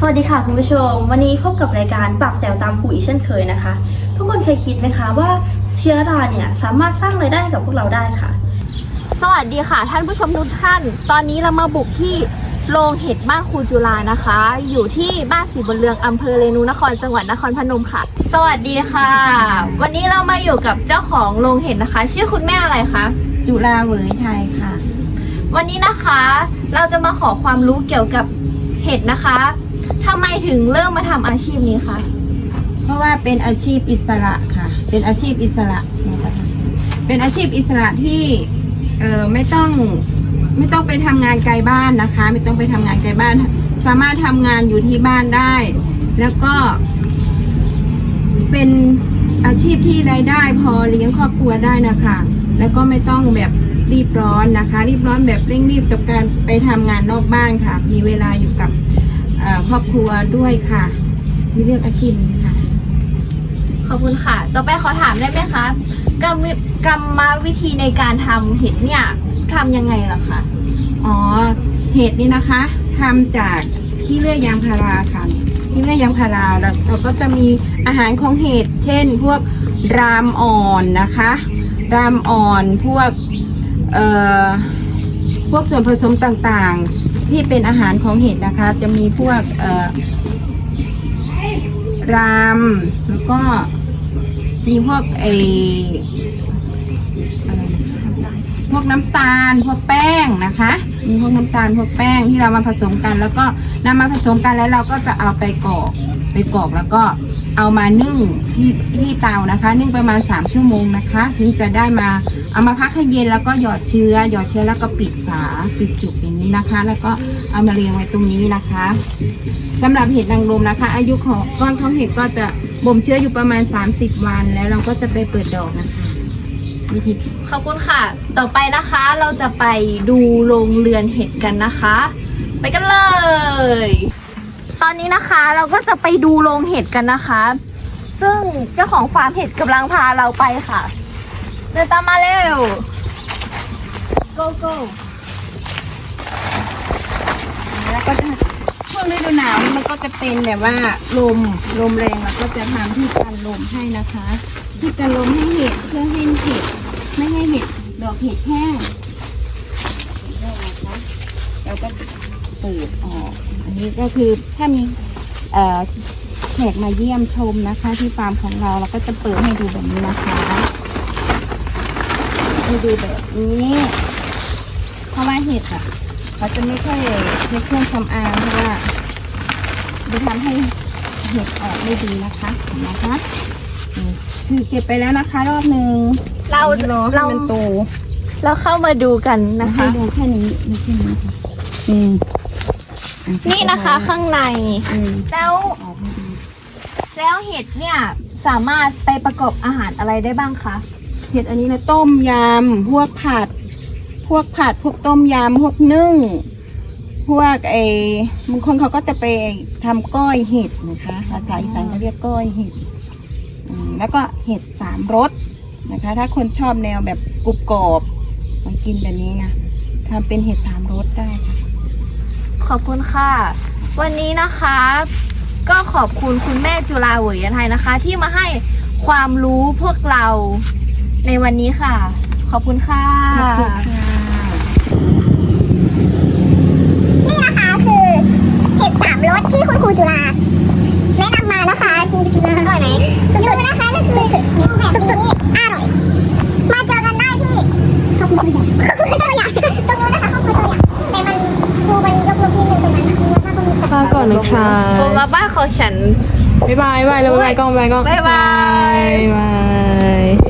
สวัสดีค่ะคุณผู้ชม วันนี้พบกับรายการปากแจวตามคุยอีกเช่นเคยนะคะ ทุกคนเคยคิดไหมคะว่าเชื้อราเนี่ยสามารถสร้างรายได้ให้กับพวกเราได้ค่ะ สวัสดีค่ะ ท่านผู้ชมทุกท่าน ตอนนี้เรามาบุกที่โรงเห็ดบ้านครูจุฬานะคะ อยู่ที่บ้านสีบนเรืองอำเภอเรนูนครจังหวัดนครพนมค่ะ สวัสดีค่ะ วันนี้เรามาอยู่กับเจ้าของโรงเห็ดนะคะ ชื่อคุณแม่อะไรคะจุฬาเหวยไทยค่ะ วันนี้นะคะ เราจะมาขอความรู้เกี่ยวกับเห็ดนะคะ ทำไมถึงเริ่มมาทำอาชีพนี้คะเพราะว่าเป็นอาชีพอิสระค่ะ เป็นอาชีพอิสระนะคะเป็นอาชีพอิสระที่เออไม่ต้องไม่ต้องไปทำงานไกลบ้านนะคะ ไม่ต้องไปทำงานไกลบ้าน สามารถทำงานอยู่ที่บ้านได้ แล้วก็ เป็นอาชีพที่รายได้พอเลี้ยงครอบครัวได้นะคะ แล้วก็ไม่ต้องแบบรีบร้อนนะคะ รีบร้อนแบบเร่งรีบกับการไปทำงานนอกบ้านค่ะ มีเวลาอยู่กับ ครอบครัวด้วยค่ะที่เลือกอาชีพนี้ค่ะ ขอบคุณค่ะ ต่อไปขอถามได้ไหมคะกรรมวิกรรมวิธีในการทำเห็ดเนี่ยทำยังไงล่ะคะอ๋อ เห็ดนี่นะคะทำจากขี้เลื่อยยางพาราค่ะขี้เลื่อยยางพาราแล้วเราก็จะมีอาหารของเห็ดเช่น พวกรามอ่อนนะคะ รามอ่อนพวกเอ่อพวกส่วนผสมต่างๆ ที่เป็นอาหารของเห็ดนะคะ จะมีพวกเอ่อรามแล้วก็มีพวกไอพวกน้ำตาลพวกแป้งนะคะ มีพวกน้ำตาลพวกแป้งที่เรามาผสมกัน แล้วก็นำมาผสมกันแล้วเราก็จะเอาไปกรอก กรอกแล้วก็เอามานึ่งที่ที่เตานะคะ นึ่งประมาณ 3 ชั่วโมงนะคะ ถึงจะได้มาเอามาพักให้เย็นแล้วก็หยอดเชื้อหยอดเชื้อแล้วก็ปิดฝาปิดจุกอย่างนี้นะคะ แล้วก็เอามาเรียงไว้ตรงนี้นะคะสำหรับเห็ดนางรมนะคะ อายุของก้อนของเห็ดก็จะบ่มเชื้ออยู่ประมาณ 30 วัน แล้วเราก็จะไปเปิดดอกนะคะวิธีขอบคุณค่ะ ต่อไปนะคะเราจะไปดูโรงเรือนเห็ดกันนะคะ ไปกันเลย ตอนนี้นะคะเราก็จะไปดูโรงเห็ดกันนะคะ ซึ่งเจ้าของฟาร์มเห็ดกำลังพาเราไปค่ะ เดินตามมาเร็ว go go แล้วก็จะช่วงฤดูหนาวมันก็จะเป็นแบบว่าลมลมแรงเราก็จะทำที่กันลมให้นะคะที่กันลมให้เห็ดเพื่อให้เห็ดไม่ให้เห็ดดอกเห็ดแห้งเราก็ เปิดออก อันนี้ก็คือถ้ามีเอ่อแขกมาเยี่ยมชมนะคะ ที่ฟาร์มของเราเราก็จะเปิดให้ดูแบบนี้นะคะให้ดูแบบนี้เพราะว่าเห็ดอะเขาจะไม่ค่อยใช้เครื่องสำอางเพราะว่าจะทำให้เห็ดออกไม่ดีนะคะเห็นไหมคะนี่คือเก็บไปแล้วนะคะ รอบหนึ่งเรารอให้เรามันโตเราเข้ามาดูกันนะนะคะคะดูแค่นี้ดูแค่นี้ค่ะอืมอ่ นี่นะคะข้างในอืมแล้วออกให้ดีแล้วเห็ดเนี่ยสามารถไปประกอบอาหารอะไรได้บ้างคะเห็ดอันนี้นะต้มยำพวกผัด พวกผัดพวกต้มยำพวกนึ่ง พวกไอ้บางคนเขาก็จะไปทำก้อยเห็ดนะคะภาษาอีสานเขาเรียกก้อยเห็ดอืมแล้วก็เห็ดสามรสนะคะ ถ้าคนชอบแนวแบบกรุบกรอบมากินแบบนี้นะทำเป็นเห็ดสามรสได้ค่ะ ขอบคุณค่ะ วันนี้นะคะ ก็ขอบคุณคุณแม่จุฬาเหวยยนไทยนะคะ ที่มาให้ความรู้พวกเราในวันนี้ค่ะ ขอบคุณค่ะ ขอบคุณค่ะ นี่นะคะคือเห็ดสามรสที่คุณครูจุฬาแนะนำมานะคะครูจุฬาอร่อยไหมสุดๆนะคะก็คือสุดๆอร่อย มาเจอกันได้ที่ขอบคุณตัวอย่างขอบคุณตัวอย่างตรงนู้นนะคะขอบคุณตัวอย่างแต่มันครูมันยกลุกนิดนึงตรงนั้นนะถ้า คุณลาก่อนนะคะผมมาบ้านเขาฉัน บ๊ายบายบ๊ายบายแล้วบ๊ายบายกล้องบ๊ายบายกล้องบ๊ายบาย บ๊ายบาย